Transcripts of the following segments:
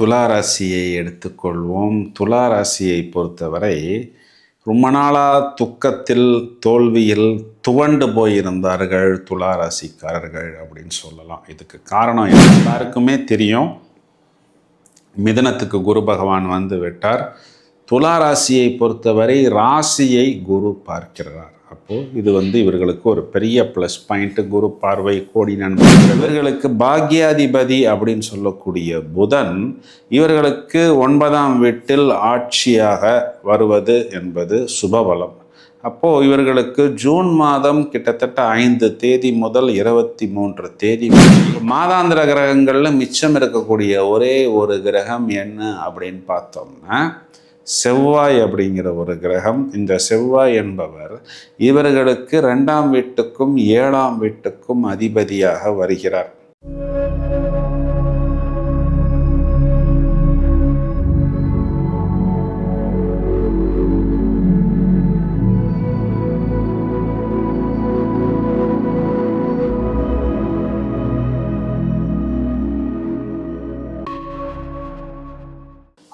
துலா ராசியை எடுத்துக்கொள்வோம். துலா ராசியை பொறுத்தவரை ரொம்ப நாளாக துக்கத்தில் தோல்வியில் துவண்டு போயிருந்தார்கள் துலா ராசிக்காரர்கள் அப்படின்னு சொல்லலாம். இதுக்கு காரணம் எல்லாருக்குமே தெரியும். மிதனத்துக்கு குரு பகவான் வந்து விட்டார். துலா ராசியை பொறுத்தவரை ராசியை குரு பார்க்கிறார். அப்போது இது வந்து இவர்களுக்கு ஒரு பெரிய ப்ளஸ் பாயிண்ட்டு குரு பார்வை கோடி நண்பர்கள் இவர்களுக்கு பாக்யாதிபதி அப்படின்னு சொல்லக்கூடிய புதன் இவர்களுக்கு ஒன்பதாம் வீட்டில் ஆட்சியாக வருவது என்பது சுபபலம். அப்போது இவர்களுக்கு ஜூன் மாதம் கிட்டத்தட்ட ஐந்து தேதி முதல் இருபத்தி மூன்று தேதி மாதாந்திர கிரகங்களில் மிச்சம் இருக்கக்கூடிய ஒரே ஒரு கிரகம் என்ன அப்படின்னு பார்த்தோம்னா செவ்வாய் அப்படிங்கிற ஒரு கிரகம் இந்த செவ்வாய் என்பவர் இவர்களுக்கு ரெண்டாம் வீட்டுக்கும் ஏழாம் வீட்டுக்கும் அதிபதியாக வருகிறார்.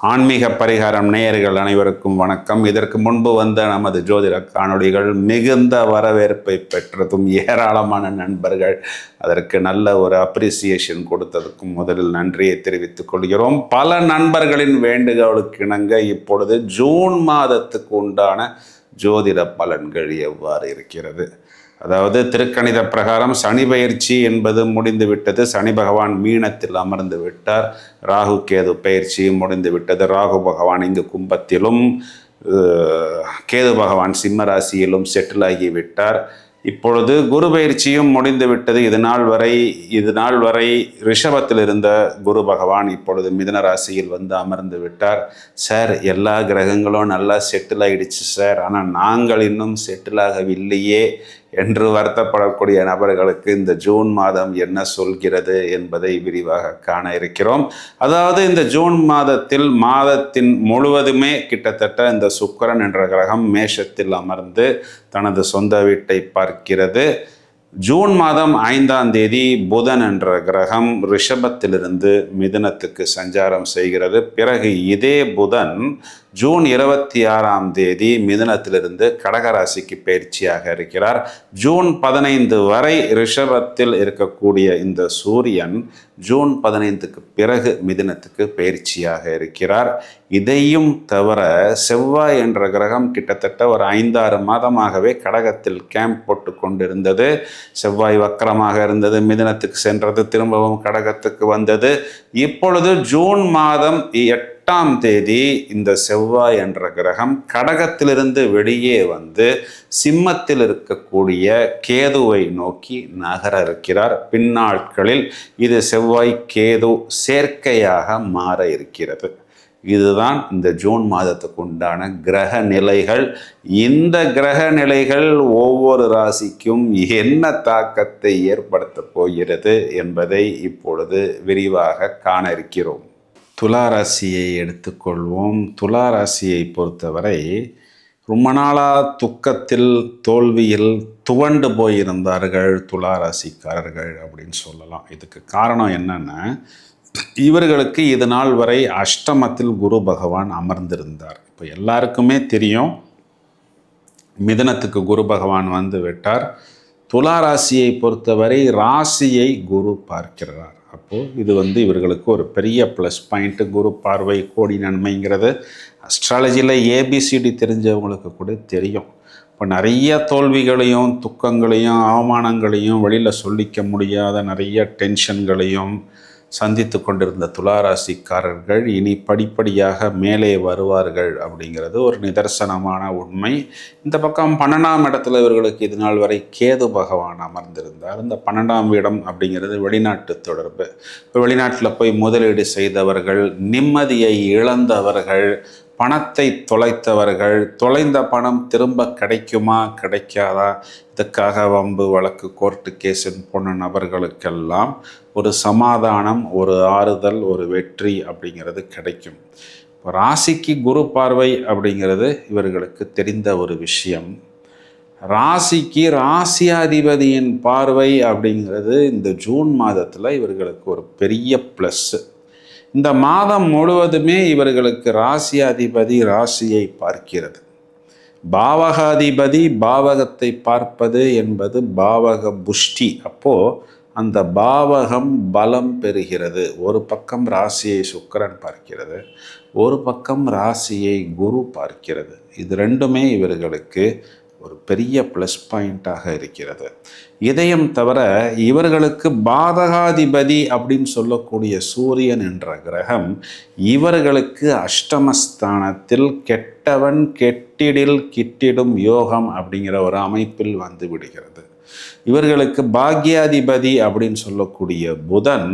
ஆன்மீக பரிகாரம் நேயர்கள் அனைவருக்கும் வணக்கம். இதற்கு முன்பு வந்த நமது ஜோதிட காணொளிகள் மிகுந்த வரவேற்பை பெற்றதும் ஏராளமான நண்பர்கள் அதற்கு நல்ல ஒரு அப்ரிசியேஷன் கொடுத்ததுக்கும் முதலில் நன்றியை தெரிவித்துக் கொள்கிறோம். பல நண்பர்களின் வேண்டுகோளுக்கு இணங்க இப்பொழுது ஜூன் மாதத்துக்கு உண்டான ஜோதிட பலன்கள் எவ்வாறு இருக்கிறது? அதாவது திருக்கணித பிரகாரம் சனி பயிற்சி என்பது முடிந்து விட்டது சனி பகவான் மீனத்தில் அமர்ந்து விட்டார். ராகு கேது பயிற்சி முடிந்து விட்டது ராகு பகவான் இங்கு கும்பத்திலும் கேது பகவான் சிம்ம ராசியிலும் செட்டில் ஆகிவிட்டார். இப்பொழுது குரு பயிற்சியும் முடிந்து விட்டது இது நாள் வரை இது நாள் வரை ரிஷபத்தில் இருந்த குரு பகவான் இப்பொழுது மிதன ராசியில் வந்து அமர்ந்து விட்டார். சார் எல்லா கிரகங்களும் நல்லா செட்டில் ஆகிடுச்சு சார். ஆனால் நாங்கள் இன்னும் செட்டில் ஆகவில்லையே. என்று வருத்தப்படக்கூடிய நபர்களுக்கு இந்த ஜூன் மாதம் என்ன சொல்கிறது என்பதை விரிவாக காண இருக்கிறோம். அதாவது இந்த ஜூன் மாதத்தில் மாதத்தின் முழுவதுமே கிட்டத்தட்ட இந்த சுக்கரன் என்ற கிரகம் மேஷத்தில் அமர்ந்து தனது சொந்த வீட்டை பார்க்கிறது. ஜூன் மாதம் ஐந்தாம் தேதி புதன் என்ற கிரகம் ரிஷபத்திலிருந்து மிதுனத்துக்கு சஞ்சாரம் செய்கிறது. பிறகு இதே புதன் ஜூன் இருபத்தி ஆறாம் தேதி மிதுனத்திலிருந்து கடகராசிக்கு பயிற்சியாக இருக்கிறார். ஜூன் பதினைந்து வரை ரிஷபத்தில் இருக்கக்கூடிய இந்த சூரியன் ஜூன் பதினைந்துக்கு பிறகு மிதுனத்துக்கு பயிற்சியாக இருக்கிறார். இதையும் தவிர செவ்வாய் என்ற கிரகம் கிட்டத்தட்ட ஒரு ஐந்தாறு மாதமாகவே கடகத்தில் கேம்ப் போட்டு கொண்டிருந்தது. செவ்வாய் வக்கரமாக இருந்தது மிதுனத்துக்கு சென்றது திரும்பவும் கடகத்துக்கு வந்தது. இப்பொழுது ஜூன் மாதம் எட்டாம் தேதி இந்த செவ்வாய் என்ற கிரகம் கடகத்திலிருந்து வெளியே வந்து சிம்மத்தில் இருக்கக்கூடிய கேதுவை நோக்கி நகர இருக்கிறார். பின்னாட்களில் இது செவ்வாய் கேது சேர்க்கையாக மாற இருக்கிறது. இதுதான் இந்த ஜூன் மாதத்துக்கு உண்டான கிரக நிலைகள். இந்த கிரக நிலைகள் ஒவ்வொரு ராசிக்கும் என்ன தாக்கத்தை ஏற்படுத்தப் போகிறது என்பதை இப்பொழுது விரிவாக காண இருக்கிறோம். துலா ராசியை எடுத்துக்கொள்வோம். துலா ராசியை பொறுத்தவரை ரொம்ப நாளாக துக்கத்தில் தோல்வியில் துவண்டு போயிருந்தார்கள் துலா ராசிக்காரர்கள் அப்படின்னு சொல்லலாம். இதுக்கு காரணம் என்னென்னா இவர்களுக்கு இது நாள் வரை அஷ்டமத்தில் குரு பகவான் அமர்ந்திருந்தார். இப்போ எல்லாருக்குமே தெரியும் மிதனத்துக்கு குரு பகவான் வந்து விட்டார். துலா ராசியை பொறுத்தவரை ராசியை குரு பார்க்கிறார். அப்போது இது வந்து இவர்களுக்கு ஒரு பெரிய ப்ளஸ் பாயிண்ட்டு குரு பார்வை கோடி நன்மைங்கிறது அஸ்ட்ராலஜியில் ஏபிசிடி தெரிஞ்சவங்களுக்கு கூட தெரியும். இப்போ நிறைய தோல்விகளையும் துக்கங்களையும் அவமானங்களையும் வெளியில் சொல்லிக்க முடியாத நிறைய டென்ஷன்களையும் சந்தித்து கொண்டிருந்த துளாராசிக்காரர்கள் இனி படிப்படியாக மேலே வருவார்கள் அப்படிங்கிறது ஒரு நிதர்சனமான உண்மை. இந்த பக்கம் பன்னெண்டாம் இடத்துல இவர்களுக்கு இது நாள் வரை கேது பகவான் அமர்ந்திருந்தார். இந்த பன்னெண்டாம் இடம் அப்படிங்கிறது வெளிநாட்டு தொடர்பு. இப்போ வெளிநாட்டில் போய் முதலீடு செய்தவர்கள் நிம்மதியை இழந்தவர்கள் பணத்தை தொலைத்தவர்கள் தொலைந்த பணம் திரும்ப கிடைக்குமா கிடைக்காதா? இதுக்காக வம்பு வழக்கு கோர்ட்டு கேஸின் போன நபர்களுக்கெல்லாம் ஒரு சமாதானம் ஒரு ஆறுதல் ஒரு வெற்றி அப்படிங்கிறது கிடைக்கும். இப்போ ராசிக்கு குரு பார்வை அப்படிங்கிறது இவர்களுக்கு தெரிந்த ஒரு விஷயம். ராசிக்கு ராசியாதிபதியின் பார்வை அப்படிங்கிறது இந்த ஜூன் மாதத்தில் இவர்களுக்கு ஒரு பெரிய ப்ளஸ்ஸு இந்த மாதம் முழுவதுமே இவர்களுக்கு ராசியாதிபதி ராசியை பார்க்கிறது. பாவகாதிபதி பாவகத்தை பார்ப்பது என்பது பாவக புஷ்டி. அப்போ அந்த பாவகம் பலம் பெறுகிறது. ஒரு பக்கம் ராசியை சுக்கரன் பார்க்கிறது. ஒரு பக்கம் ராசியை குரு பார்க்கிறது. இது ரெண்டுமே இவர்களுக்கு ஒரு பெரிய ப்ளஸ் பாயிண்ட்டாக இருக்கிறது. இதயம் தவிர இவர்களுக்கு பாதகாதிபதி அப்படின்னு சொல்லக்கூடிய சூரியன் என்ற கிரகம் இவர்களுக்கு அஷ்டமஸ்தானத்தில் கெட்டவன் கெட்டிடில் கிட்டிடும் யோகம் அப்படிங்கிற ஒரு அமைப்பில் வந்து விடுகிறது. இவர்களுக்கு பாக்யாதிபதி அப்படின்னு சொல்லக்கூடிய புதன்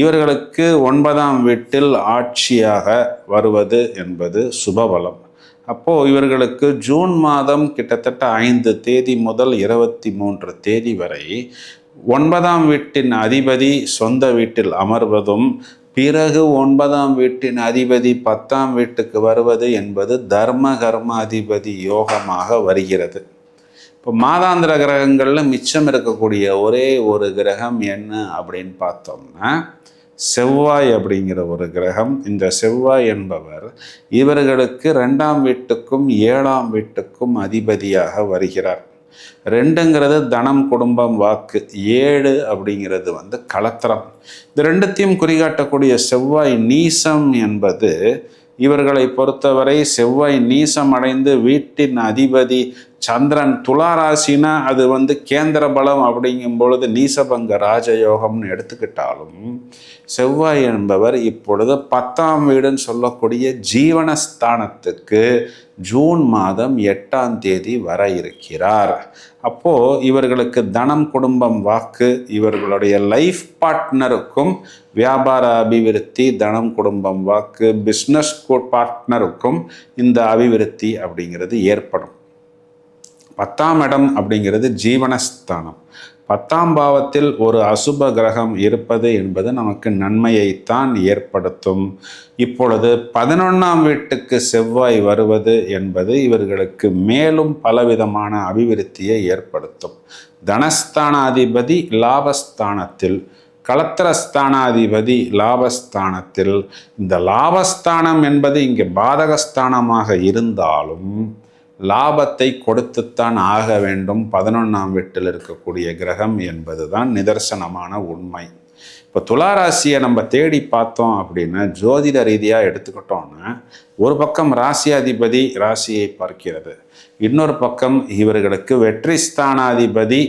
இவர்களுக்கு ஒன்பதாம் வீட்டில் ஆட்சியாக வருவது என்பது சுபபலம் அப்போது இவர்களுக்கு ஜூன் மாதம் கிட்டத்தட்ட ஐந்து தேதி முதல் இருபத்தி மூன்று தேதி வரை ஒன்பதாம் வீட்டின் அதிபதி சொந்த வீட்டில் அமர்வதும் பிறகு ஒன்பதாம் வீட்டின் அதிபதி பத்தாம் வீட்டுக்கு வருவது என்பது தர்ம கர்ம அதிபதி யோகமாக வருகிறது. இப்போ மாதாந்திர கிரகங்களில் மிச்சம் இருக்கக்கூடிய ஒரே ஒரு கிரகம் என்ன அப்படின்னு பார்த்தோம்னா செவ்வாய் அப்படிங்கிற ஒரு கிரகம் இந்த செவ்வாய் என்பவர் இவர்களுக்கு ரெண்டாம் வீட்டுக்கும் ஏழாம் வீட்டுக்கும் அதிபதியாக வருகிறார். ரெண்டுங்கிறது தனம் குடும்பம் வாக்கு. ஏழு அப்படிங்கிறது வந்து கலத்திரம். இது ரெண்டுத்தையும் குறிகாட்டக்கூடிய செவ்வாய் நீசம் என்பது இவர்களை பொறுத்தவரை செவ்வாய் நீசம் அடைந்து வீட்டின் அதிபதி சந்திரன் துளாராசினா அது வந்து கேந்திர பலம் அப்படிங்கும் பொழுது நீசபங்க ராஜயோகம்னு எடுத்துக்கிட்டாலும் செவ்வாய் என்பவர் இப்பொழுது பத்தாம் வீடுன்னு சொல்லக்கூடிய ஜீவனஸ்தானத்துக்கு ஜூன் மாதம் எட்டாம் தேதி வர இருக்கிறார். அப்போது இவர்களுக்கு தனம் குடும்பம் வாக்கு இவர்களுடைய லைஃப் பார்ட்னருக்கும் வியாபார அபிவிருத்தி தனம் குடும்பம் வாக்கு பிஸ்னஸ் பார்ட்னருக்கும் இந்த அபிவிருத்தி அப்படிங்கிறது ஏற்படும். பத்தாம் இடம் அப்படிங்கிறது ஜீவனஸ்தானம். பத்தாம் பாவத்தில் ஒரு அசுப கிரகம் இருப்பது என்பது நமக்கு நன்மையைத்தான் ஏற்படுத்தும். இப்பொழுது பதினொன்றாம் வீட்டுக்கு செவ்வாய் வருவது என்பது இவர்களுக்கு மேலும் பலவிதமான அபிவிருத்தியை ஏற்படுத்தும். தனஸ்தானாதிபதி லாபஸ்தானத்தில் கலத்திரஸ்தானாதிபதி லாபஸ்தானத்தில். இந்த லாபஸ்தானம் என்பது இங்கே பாதகஸ்தானமாக இருந்தாலும் லாபத்தை கொடுத்துத்தான் ஆக வேண்டும். பதினொன்றாம் வீட்டில் இருக்கக்கூடிய கிரகம் என்பதுதான் நிதர்சனமான உண்மை. இப்போ துளாராசியை நம்ம தேடி பார்த்தோம் அப்படின்னா ஜோதிட ரீதியாக எடுத்துக்கிட்டோம்னா ஒரு பக்கம் ராசியாதிபதி ராசியை பார்க்கிறது. இன்னொரு பக்கம் இவர்களுக்கு வெற்றி ஸ்தானாதிபதி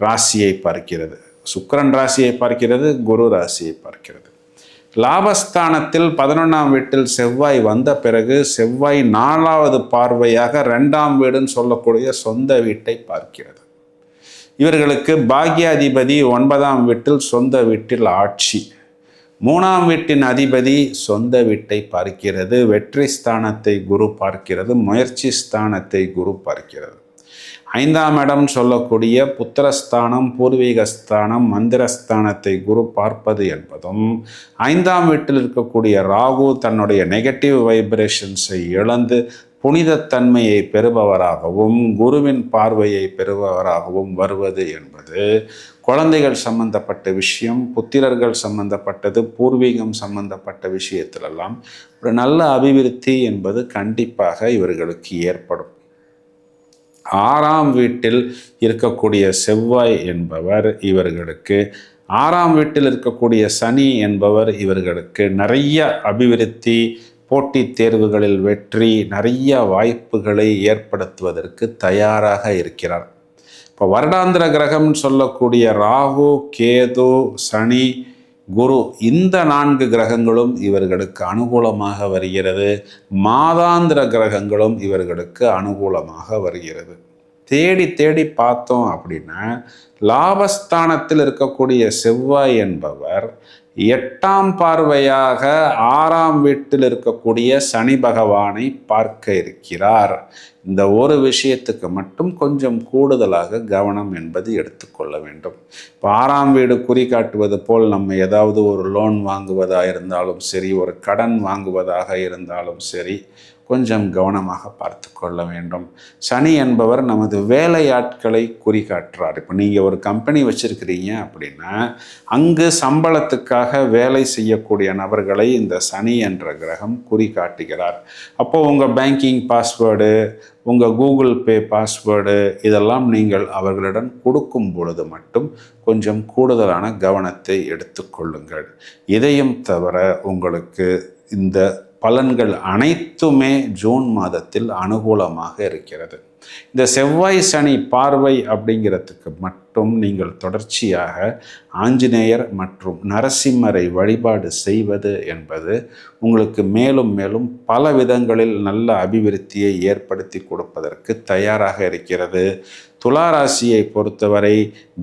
ராசியை பார்க்கிறது. சுக்கரன் ராசியை பார்க்கிறது குரு ராசியை பார்க்கிறது. லாபஸ்தானத்தில் பதினொன்றாம் வீட்டில் செவ்வாய் வந்த பிறகு செவ்வாய் நாலாவது பார்வையாக ரெண்டாம் வீடுன்னு சொல்லக்கூடிய சொந்த வீட்டை பார்க்கிறது. இவர்களுக்கு பாக்யாதிபதி ஒன்பதாம் வீட்டில் சொந்த வீட்டில் ஆட்சி. மூணாம் வீட்டின் அதிபதி சொந்த வீட்டை பார்க்கிறது. வெற்றி ஸ்தானத்தை குரு பார்க்கிறது. முயற்சி ஸ்தானத்தை குரு பார்க்கிறது. ஐந்தாம் இடம் சொல்லக்கூடிய புத்திரஸ்தானம் பூர்வீகஸ்தானம் மந்திரஸ்தானத்தை குரு பார்ப்பது என்பதும் ஐந்தாம் வீட்டில் இருக்கக்கூடிய ராகு தன்னுடைய நெகட்டிவ் வைப்ரேஷன்ஸை இழந்து புனிதத்தன்மையை பெறுபவராகவும் குருவின் பார்வையை பெறுபவராகவும் வருவது என்பது குழந்தைகள் சம்பந்தப்பட்ட விஷயம் புத்திரர்கள் சம்பந்தப்பட்டது பூர்வீகம் சம்பந்தப்பட்ட விஷயத்திலெல்லாம் ஒரு நல்ல அபிவிருத்தி என்பது கண்டிப்பாக இவர்களுக்கு ஏற்படும். ஆறாம் வீட்டில் இருக்கக்கூடிய செவ்வாய் என்பவர் இவர்களுக்கு ஆறாம் வீட்டில் இருக்கக்கூடிய சனி என்பவர் இவர்களுக்கு நிறைய அபிவிருத்தி போட்டித் தேர்வுகளில் வெற்றி நிறைய வாய்ப்புகளை ஏற்படுத்துவதற்கு தயாராக இருக்கிறார். இப்போ வருடாந்திர கிரகம்னு சொல்லக்கூடிய ராகு கேது சனி குரு இந்த நான்கு கிரகங்களும் இவர்களுக்கு அனுகூலமாக வருகிறது. மாதாந்திர கிரகங்களும் இவர்களுக்கு அனுகூலமாக வருகிறது. தேடி தேடி பார்த்தோம் அப்படின்னா லாபஸ்தானத்தில் இருக்கக்கூடிய செவ்வாய் என்பவர் எட்டாம் பார்வையாக ஆறாம் வீட்டில் இருக்கக்கூடிய சனி பகவானை பார்க்க இருக்கிறார். இந்த ஒரு விஷயத்துக்கு மட்டும் கொஞ்சம் கூடுதலாக கவனம் என்பது எடுத்துக்கொள்ள வேண்டும். இப்போ ஆறாம் வீடு குறிகாட்டுவது போல் நம்ம ஏதாவது ஒரு லோன் வாங்குவதாக இருந்தாலும் சரி ஒரு கடன் வாங்குவதாக இருந்தாலும் சரி கொஞ்சம் கவனமாக பார்த்து கொள்ள வேண்டும். சனி என்பவர் நமது வேலையாட்களை குறிகாட்டுறார் இப்போ நீங்கள் ஒரு கம்பெனி வச்சுருக்கிறீங்க அப்படின்னா அங்கு சம்பளத்துக்காக வேலை செய்யக்கூடிய நபர்களை இந்த சனி என்ற கிரகம் குறிகாட்டுகிறார் அப்போது உங்கள் பேங்கிங் பாஸ்வேர்டு உங்கள் கூகுள் பே பாஸ்வேர்டு இதெல்லாம் நீங்கள் அவர்களிடம் கொடுக்கும் பொழுது மட்டும் கொஞ்சம் கூடுதலான கவனத்தை எடுத்துக்கொள்ளுங்கள் இதையும் தவிர உங்களுக்கு இந்த பலன்கள் அனைத்துமே ஜூன் மாதத்தில் அனுகூலமாக இருக்கிறது. இந்த செவ்வாய் சனி பார்வை அப்படிங்கிறதுக்கு மட்டும் நீங்கள் தொடர்ச்சியாக ஆஞ்சநேயர் மற்றும் நரசிம்மரை வழிபாடு செய்வது என்பது உங்களுக்கு மேலும் மேலும் பல விதங்களில் நல்ல அபிவிருத்தியை ஏற்படுத்தி கொடுப்பதற்கு தயாராக இருக்கிறது. துளாராசியை பொறுத்தவரை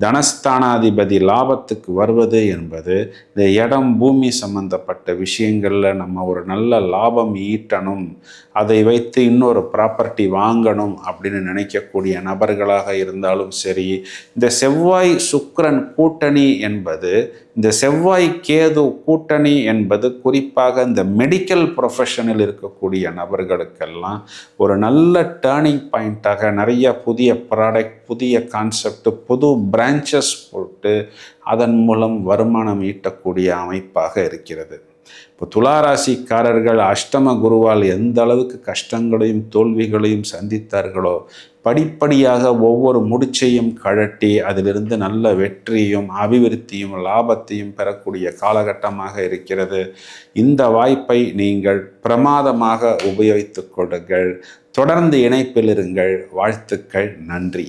தனஸ்தானாதிபதி லாபத்துக்கு வருவது என்பது இந்த இடம் பூமி சம்பந்தப்பட்ட விஷயங்களில் நம்ம ஒரு நல்ல லாபம் ஈட்டணும். அதை வைத்து இன்னொரு ப்ராப்பர்ட்டி வாங்கணும் அப்படின்னு நினைக்கக்கூடிய நபர்களாக இருந்தாலும் சரி இந்த செவ்வாய் சுக்கரன் கூட்டணி என்பது இந்த செவ்வாய் கேது கூட்டணி என்பது குறிப்பாக இந்த மெடிக்கல் ப்ரொஃபஷனில் இருக்கக்கூடிய நபர்களுக்கெல்லாம் ஒரு நல்ல டேர்னிங் பாயிண்ட்டாக நிறைய புதிய ப்ராடக்ட் புதிய கான்செப்ட் புது பிரான்ச்சஸ் போட்டு அதன் மூலம் வருமானம் ஈட்டக்கூடிய அமைப்பாக இருக்கிறது. இப்போ துளாராசிக்காரர்கள் அஷ்டம குருவால் எந்த அளவுக்கு கஷ்டங்களையும் தோல்விகளையும் சந்தித்தார்களோ படிப்படியாக ஒவ்வொரு முடிச்சையும் கழட்டி அதிலிருந்து நல்ல வெற்றியும் அபிவிருத்தியும் லாபத்தையும் பெறக்கூடிய காலகட்டமாக இருக்கிறது. இந்த வாய்ப்பை நீங்கள் பிரமாதமாக உபயோகித்துக் கொள்ளுங்கள். தொடர்ந்து இணைப்பில் இருங்கள். வாழ்த்துக்கள். நன்றி.